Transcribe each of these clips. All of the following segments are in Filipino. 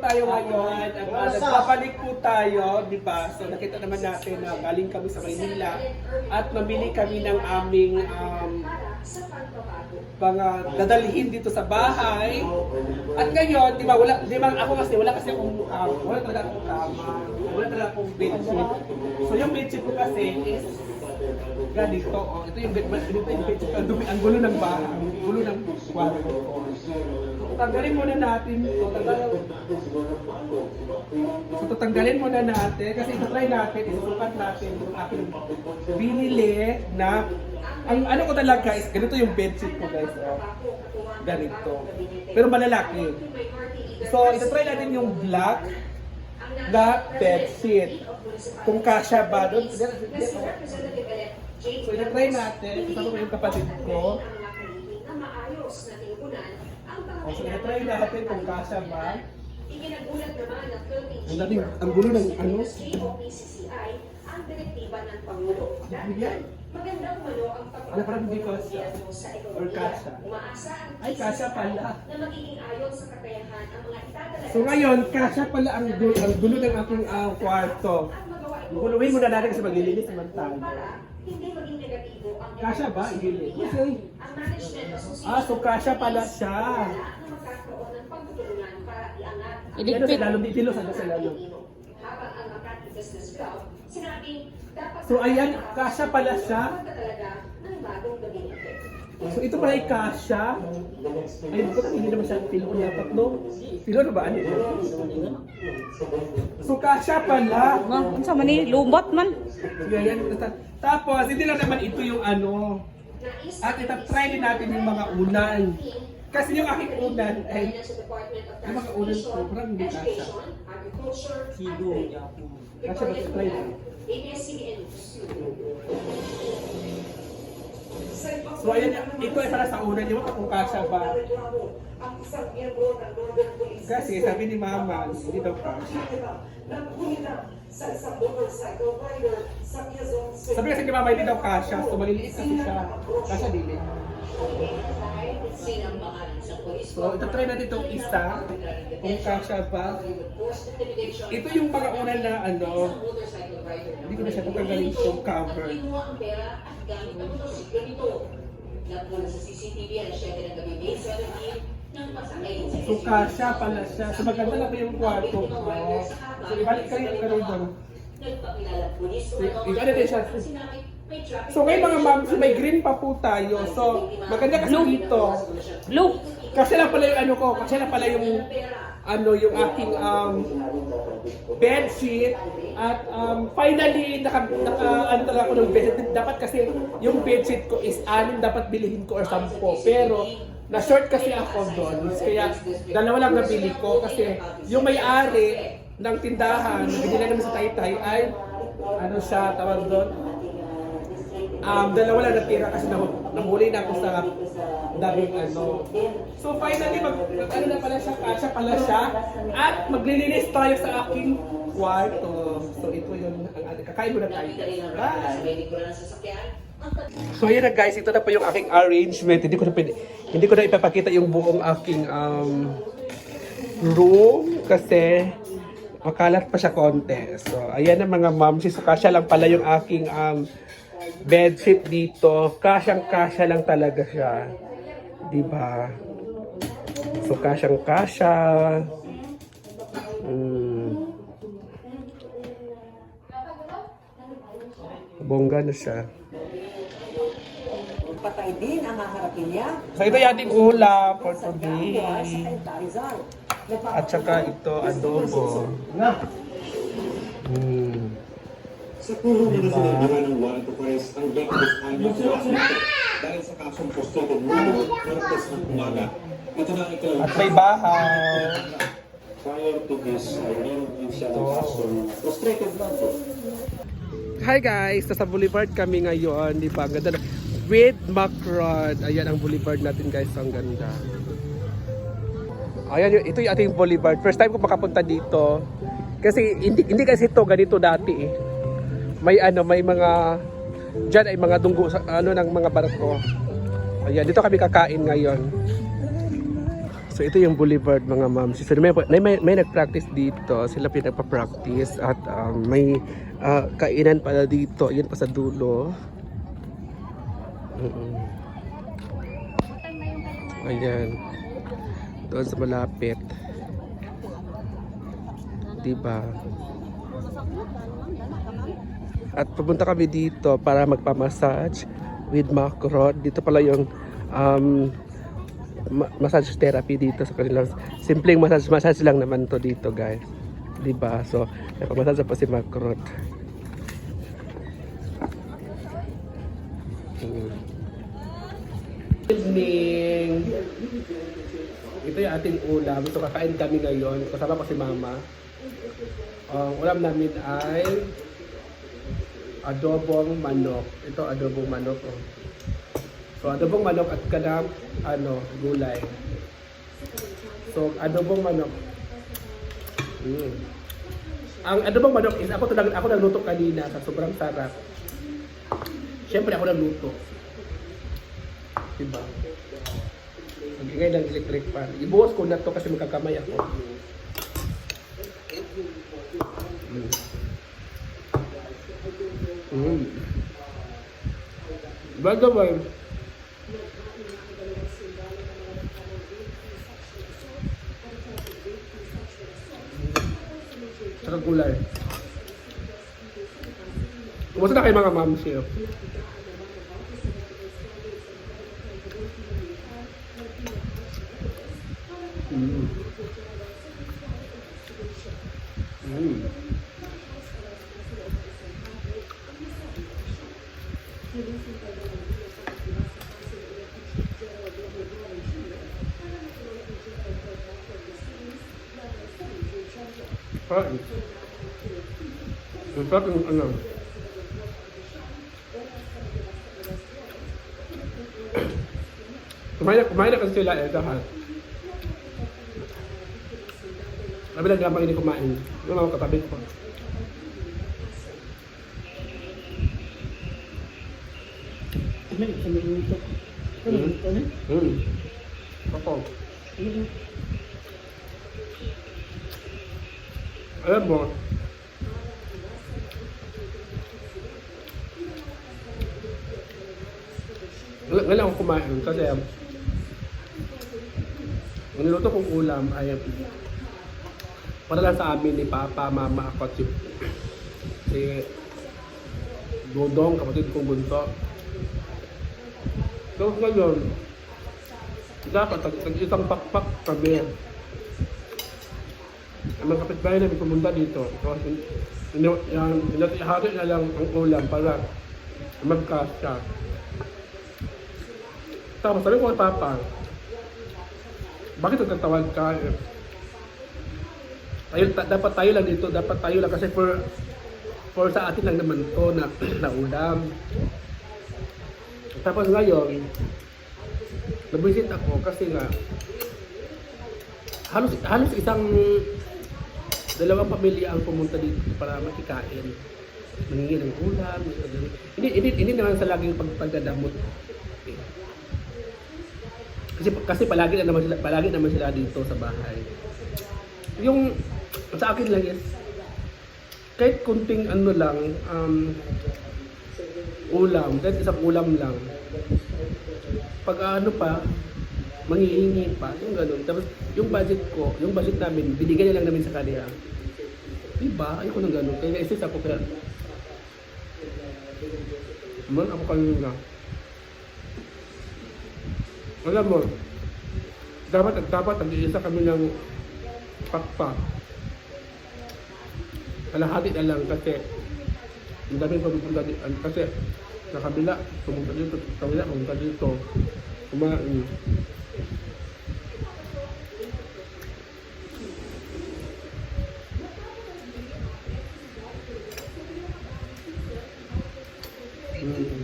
tayo ngayon at uh, nagpapalik po tayo, di ba? So nakita naman natin na galing kami sa Maynila at mamili kami ng aming um, mga dadalhin dito sa bahay. At ngayon, di ba, wala, di ba, ako kasi, wala kasi akong, um, wala talaga akong kama, wala talaga akong bedsheet. So yung bedsheet ko kasi is ganito, oh, ito yung bed, ito yung ang dumi, ang gulo ng bahay, ang gulo ng kwarto. Tanggalin muna natin ito, tanggalin, So, tatanggalin muna natin kasi ito-try natin, isusukat natin yung aking binili na ang ano ko talaga is ganito yung bedsheet ko guys. Oh. Ganito. Pero malalaki. So, ito-try natin yung black na bedsheet. Kung kasya ba doon. So, ito-try natin. Kasama ko yung kapatid ko. Oh, so, ito-try natin kung kasya ba. Ang dating, ang gulo ng ano. Ang direktiba ng Pangulo. Dahil Yan. Magandang malo ang Ano, parang hindi kasya. sa Or. Umaasa ang Ay, kasya pala. na magiging ayon sa kakayahan ang mga itadala So ngayon, kasya pala ang gulo, ang gulo ng aking ah, kwarto. at magawa ito Guluhin muna natin kasi maglilinis naman tayo. para hindi maging negatibo ang Kasya ba? Kasi, ang management association ah, so kasya pala siya. na magkakaroon ng pagtutulungan para iangat ang sa lalong dito sa lalong. Makati Business Club sinabing dapat So ayan, kasya pala siya. talaga ng bagong gabinete. So ito pala ay kasya. Ay, bakit hindi naman siya pilo dapat no? Pilo na ba? Ano? So kasya pala. Ma, unsa man ni lumbat man. Sige, yan. Tapos, hindi lang naman ito yung ano. At itatry din natin yung mga unan. Kasi yung aking unan ay yung mga unan ko, parang hindi kasya. Agriculture, Sigo. Ba. So ayan, ito ay para sa unan. Yung kung kasya ba? ang isang miyembro ng Northern Police Kasi sabi ni Mama, hindi daw kasya. sa isang motorcycle rider sa Quezon City. Sabi kasi ni Mama, hindi daw kasya. So maliliit kasi siya. Kasya dili. So itatry natin itong isa. Kung kasya ba? Ito yung mga unan na ano, hindi ko na siya tatanggalin itong cover. Kinuha ang pera at gamit ang motorsiklo nito. Napula sa CCTV ang 7 ng gabi May 17 ng pasakay sa So kasya pala siya. So maganda na ba yung kwarto ko? So ibalik kayo ang karoon doon. Nagpakilala pulis. So, iba na din siya. So ngayon mga ma'am, so may green pa po tayo. So maganda kasi dito. Blue. Kasi lang pala yung ano ko, kasi lang pala yung ano yung aking um bed sheet at um, finally naka, naka ano talaga ako ng bed sheet. Dapat kasi yung bed sheet ko is anim dapat bilihin ko or sampo. Pero na short kasi ako doon. Kaya dalawa lang nabili ko kasi yung may-ari ng tindahan na binili namin sa Taytay ay ano siya tawag doon um, dalawa lang natira kasi nahu- nahuli na ako sa daming ano. So finally, mag, ano na pala siya, kasya pala siya. At maglilinis tayo sa aking kwarto. So ito yun, ang kakain muna tayo. Bye! So yun na guys, ito na po yung aking arrangement. Hindi ko na, pwede, hindi ko na ipapakita yung buong aking um, room kasi makalat pa siya konti. So ayan na mga ma'am, so kasya lang pala yung aking um, bedsheet dito. Kasyang kasya lang talaga siya. Di ba? So kasyang kasya. Mm. Bongga na siya. Patay din ang haharapin niya. So ito yung ating ulam for today. Rizal. At saka ito adobo. Sa puro na diba? sinabihan ng warrant of arrest ang victims ay nakuha dahil sa kasong frustrated murder Martes ng umaga. Ito na ikalawang At may bahaw. prior to this, ay meron din siya ng kasong frustrated murder. Hi guys! Nasa Boulevard kami ngayon. Di ba? Ganda na. With Macron. Ayan ang Boulevard natin guys. Ang ganda. Ayan, ito yung ating Boulevard. First time ko makapunta dito. Kasi hindi, hindi kasi ito ganito dati eh. May ano, may mga Diyan ay mga dunggo sa ano ng mga barko. Ayan, dito kami kakain ngayon. So ito yung Boulevard mga ma'am. So may, may, may nag-practice dito. Sila pinagpa-practice at um, may ah, kainan pala dito. Yan pa sa dulo. Mm-mm. Ayan. Doon sa malapit. Diba? At pupunta kami dito para magpa-massage with Macron. Dito pala yung um, ma- massage therapy dito sa kanilang simpleng massage massage lang naman to dito guys. 'di ba so nagpa-massage pa si Macron Mm. evening. Ito yung ating ulam. So kakain kami ngayon. Kasama ko si mama. Ang ulam namin ay adobong manok ito adobong manok oh. So, adobong manok at kanang ano, gulay. So, adobong manok. Mm. Ang adobong manok is ako to ako nagluto kanina sa sobrang sarap. Siyempre ako nagluto. Diba? Nagingay ng electric fan. Ibuhos ko na to kasi magkakamay ako. Mm. Mm. By the way, Tsaka gulay. Kumusta na kayo mga mamsi? Mm. Mm. Kain. Ang sarap yung ano. Kumain na, kumain na kasi sila eh, lahat. Sabi lang gampang hindi kumain. Yung mga katabi ko. Hmm. Hmm. Ako. Alam mo, Ng- ngayon ako kumain kasi ang niluto kong ulam ay para lang sa amin ni Papa, Mama, ako at si, si Dodong, kapatid kong bunso. So ngayon, dapat tag, tag isang pakpak kami. Ang mga kapitbahay namin pumunta dito. So, hinati na lang ang ulam para magkasya. Tapos sabi ko kay Papa, bakit nagtatawag ka? Tayo, ta- dapat tayo lang dito, dapat tayo lang kasi for for sa atin lang naman to na, na ulam. Tapos ngayon, nabisit ako kasi nga halos halos isang dalawang pamilya ang pumunta dito para makikain. Mangingi ng ulam. Hindi, hindi, hindi naman sa laging pag. Eh, kasi kasi palagi na naman sila palagi naman sila dito sa bahay. Yung sa akin lang is kahit kunting ano lang um, ulam, kahit isang ulam lang. Pag ano pa, manghihingi pa, yung ganun. Tapos yung budget ko, yung budget namin, binigay na lang namin sa kanila. Diba? Ayoko ng ganun. Kaya na-assist ako kaya Man, ako kanina. Alam mo, dapat at dapat nag-iisa kami ng pakpak. Kalahati na lang kasi ang daming pumunta dito. Kasi sa kabila, pumunta dito, sa kabila, pumunta dito. Kumain. Mm.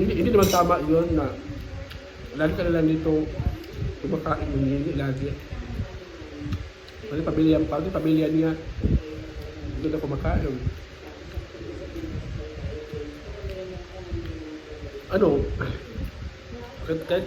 Hindi, hindi naman tama yun na lagi ka na lang dito kumakain ng hindi lagi. Kasi pamilya, pati pamilya niya doon na kumakain. Ano, Good, good.